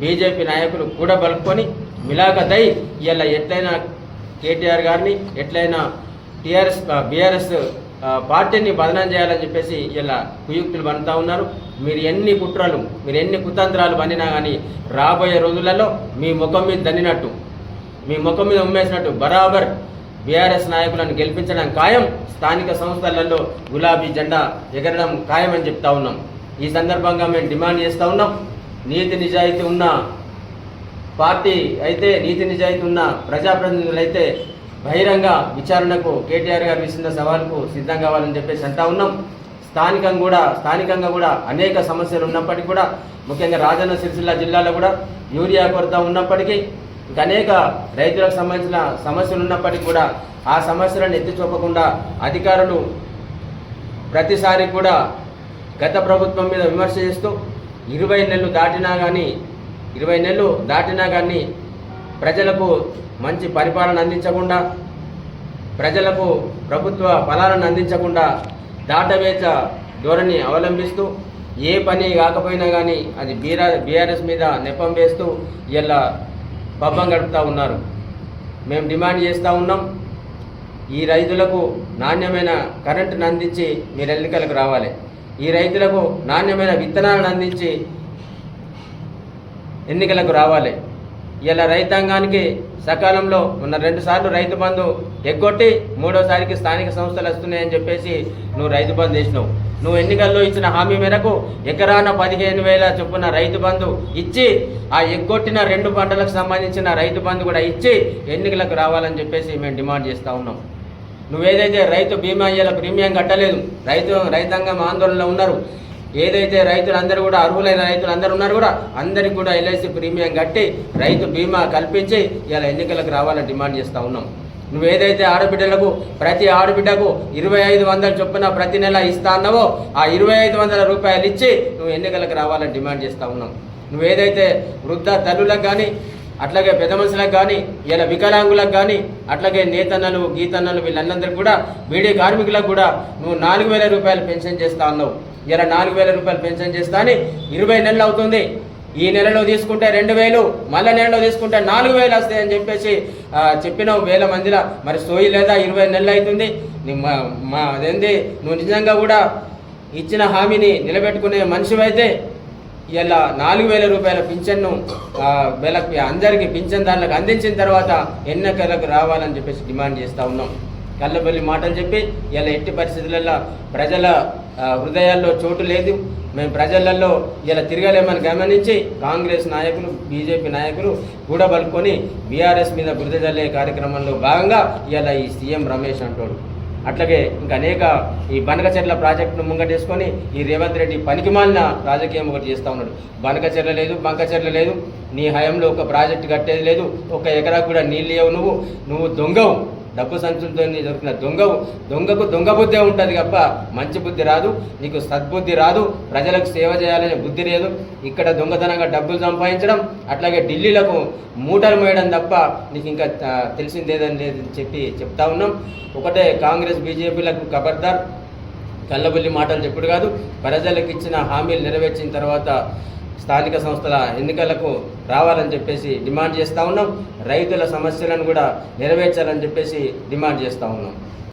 BJP నాయకులు కూడా బలుపుకొని మిలాఖతై ఇలా ఎట్లయినా కేటీఆర్ గారిని ఎట్లయినా టీఆర్ఎస్ బీఆర్ఎస్ పార్టీని బదనం చేయాలని చెప్పేసి ఇలా కుయుక్తులు పన్నుతా ఉన్నారు. మీరు ఎన్ని కుట్రలు మీరు ఎన్ని కుతంత్రాలు పన్నినా కానీ రాబోయే రోజులలో మీ ముఖం మీద దన్నినట్టు మీ ముఖం మీద ఉమ్మేసినట్టు బరాబర్ బీఆర్ఎస్ నాయకులను గెలిపించడం ఖాయం స్థానిక సంస్థలలో గులాబీ జెండా ఎగరడం ఖాయమని చెప్తా ఉన్నాం. ఈ సందర్భంగా మేము డిమాండ్ చేస్తూ ఉన్నాం. నీతి నిజాయితీ ఉన్న పార్టీ అయితే నీతి నిజాయితీ ఉన్న ప్రజాప్రతినిధులు అయితే బహిరంగ విచారణకు కేటీఆర్ గారు విసిన సవాల్కు సిద్ధం కావాలని చెప్పేసి అంటా ఉన్నాం. స్థానికంగా కూడా స్థానికంగా కూడా అనేక సమస్యలు ఉన్నప్పటికీ కూడా ముఖ్యంగా రాజన్న సిరిసిల్ల జిల్లాలో కూడా యూరియా కొరత ఉన్నప్పటికీ ఇంకా అనేక రైతులకు సంబంధించిన సమస్యలు ఉన్నప్పటికీ కూడా ఆ సమస్యలను ఎత్తి చూపకుండా అధికారులు ప్రతిసారి కూడా గత ప్రభుత్వం మీద విమర్శ చేస్తూ ఇరవై నెలలు దాటినా కానీ ఇరవై నెలలు దాటినా కానీ ప్రజలకు మంచి పరిపాలన అందించకుండా ప్రజలకు ప్రభుత్వ ఫలాలను అందించకుండా దాటవేత ధోరణి అవలంబిస్తూ ఏ పని కాకపోయినా కానీ అది బీరా బీఆర్ఎస్ మీద నెపం వేస్తూ ఇలా పబ్బం గడుపుతూ ఉన్నారు. మేము డిమాండ్ చేస్తూ ఉన్నాం. ఈ రైతులకు నాణ్యమైన కరెంటును అందించి మీరు ఎన్నికలకు రావాలి. ఈ రైతులకు నాణ్యమైన విత్తనాలను అందించి ఎన్నికలకు రావాలి. ఇలా రైతాంగానికి సకాలంలో ఉన్న రెండు సార్లు రైతు బంధు ఎగ్గొట్టి మూడోసారికి స్థానిక సంస్థలు వస్తున్నాయని చెప్పేసి నువ్వు రైతు బంధు చేసినావు. నువ్వు ఎన్నికల్లో ఇచ్చిన హామీ మేరకు ఎకరాన పదిహేను వేల చొప్పున రైతు బంధు ఇచ్చి ఆ ఎగ్గొట్టిన రెండు పంటలకు సంబంధించిన రైతు బంధు కూడా ఇచ్చి ఎన్నికలకు రావాలని చెప్పేసి మేము డిమాండ్ చేస్తూ ఉన్నాం. నువ్వేదైతే రైతు బీమా ఇయ్యాల ప్రీమియం కట్టలేదు రైతు రైతాంగం ఆందోళనలో ఉన్నారు ఏదైతే రైతులందరూ కూడా అర్హులైన రైతులు అందరూ ఉన్నారు కూడా అందరికి కూడా ఎల్ఐసి ప్రీమియం కట్టి రైతు బీమా కల్పించి ఇలా ఎన్నికలకు రావాలని డిమాండ్ చేస్తూ ఉన్నాం. నువ్వు ఏదైతే ఆడబిడ్డలకు ప్రతి ఆడబిడ్డకు ఇరవై ఐదు వందల చొప్పున ప్రతి నెల ఇస్తా అన్నావో ఆ ఇరవై ఐదు వందల రూపాయలు ఇచ్చి నువ్వు ఎన్నికలకు రావాలని డిమాండ్ చేస్తూ ఉన్నాం. నువ్వు ఏదైతే వృద్ధ తల్లులకు కానీ అట్లాగే పెద్ద మనుషులకు కానీ ఇలా వికలాంగులకు కానీ అట్లాగే నేతన్నలు గీతన్నలు వీళ్ళందరికీ కూడా బీడీ కార్మికులకు కూడా నువ్వు నాలుగు వేల రూపాయలు పెన్షన్ చేస్తా అన్నావు. ఇలా నాలుగు వేల రూపాయలు పెన్షన్ చేస్తా అని ఇరవై నెలలు అవుతుంది. ఈ నెలలో తీసుకుంటే రెండు వేలు మళ్ళా నెలలో తీసుకుంటే నాలుగు వేలు వస్తాయని చెప్పేసి చెప్పిన వేల మందిలో. మరి సోయి లేదా? ఇరవై నెలలు అవుతుంది. మా మా అదేంది? నువ్వు నిజంగా కూడా ఇచ్చిన హామీని నిలబెట్టుకునే మనిషివైతే ఇలా నాలుగు వేల రూపాయల పింఛన్ను వీళ్ళకి అందరికీ పింఛన్ దానికి అందించిన తర్వాత ఎన్నికలకు రావాలని చెప్పేసి డిమాండ్ చేస్తూ ఉన్నాం. కళ్ళబల్లి మాటలు చెప్పి ఇలా ఎట్టి పరిస్థితులలో ప్రజల హృదయాల్లో చోటు లేదు. మేము ప్రజలలో ఇలా తిరగలేమని గమనించి కాంగ్రెస్ నాయకులు బీజేపీ నాయకులు కూడబలుకొని బీఆర్ఎస్ మీద బురద జల్లే కార్యక్రమంలో భాగంగా ఇలా ఈ సీఎం రమేష్ అంటాడు అట్లాగే ఇంకా అనేక ఈ బనకచెర్ల ప్రాజెక్టును ముంగటేసుకొని ఈ రేవంత్ రెడ్డి పనికిమాలిన రాజకీయం ఒకటి చేస్తూ ఉన్నాడు. బనకచెర్ల లేదు బంకచెర్ల లేదు నీ హయంలో ఒక ప్రాజెక్టు కట్టేది లేదు ఒక ఎకరా కూడా నీళ్ళు లేవు నువ్వు నువ్వు దొంగవు. డబ్బు సంచులతో దొరికిన దొంగ దొంగకు దొంగ బుద్ధే ఉంటుంది తప్ప మంచి బుద్ధి రాదు. నీకు సద్బుద్ధి రాదు. ప్రజలకు సేవ చేయాలనే బుద్ధి లేదు. ఇక్కడ దొంగతనంగా డబ్బులు సంపాదించడం అట్లాగే ఢిల్లీలకు మూటలు మోయడం తప్ప నీకు ఇంకా తెలిసిందేదని లేదని చెప్పి చెప్తా ఉన్నాం. ఒకటే కాంగ్రెస్ బీజేపీలకు ఖబర్దార్ కళ్ళబుల్లి మాటలు చెప్పుడు కాదు. ప్రజలకు ఇచ్చిన హామీలు నెరవేర్చిన తర్వాత స్థానిక సంస్థల ఎన్నికలకు రావాలని చెప్పేసి డిమాండ్ చేస్తూ ఉన్నాం. రైతుల సమస్యలను కూడా నెరవేర్చాలని చెప్పేసి డిమాండ్ చేస్తూ ఉన్నాం.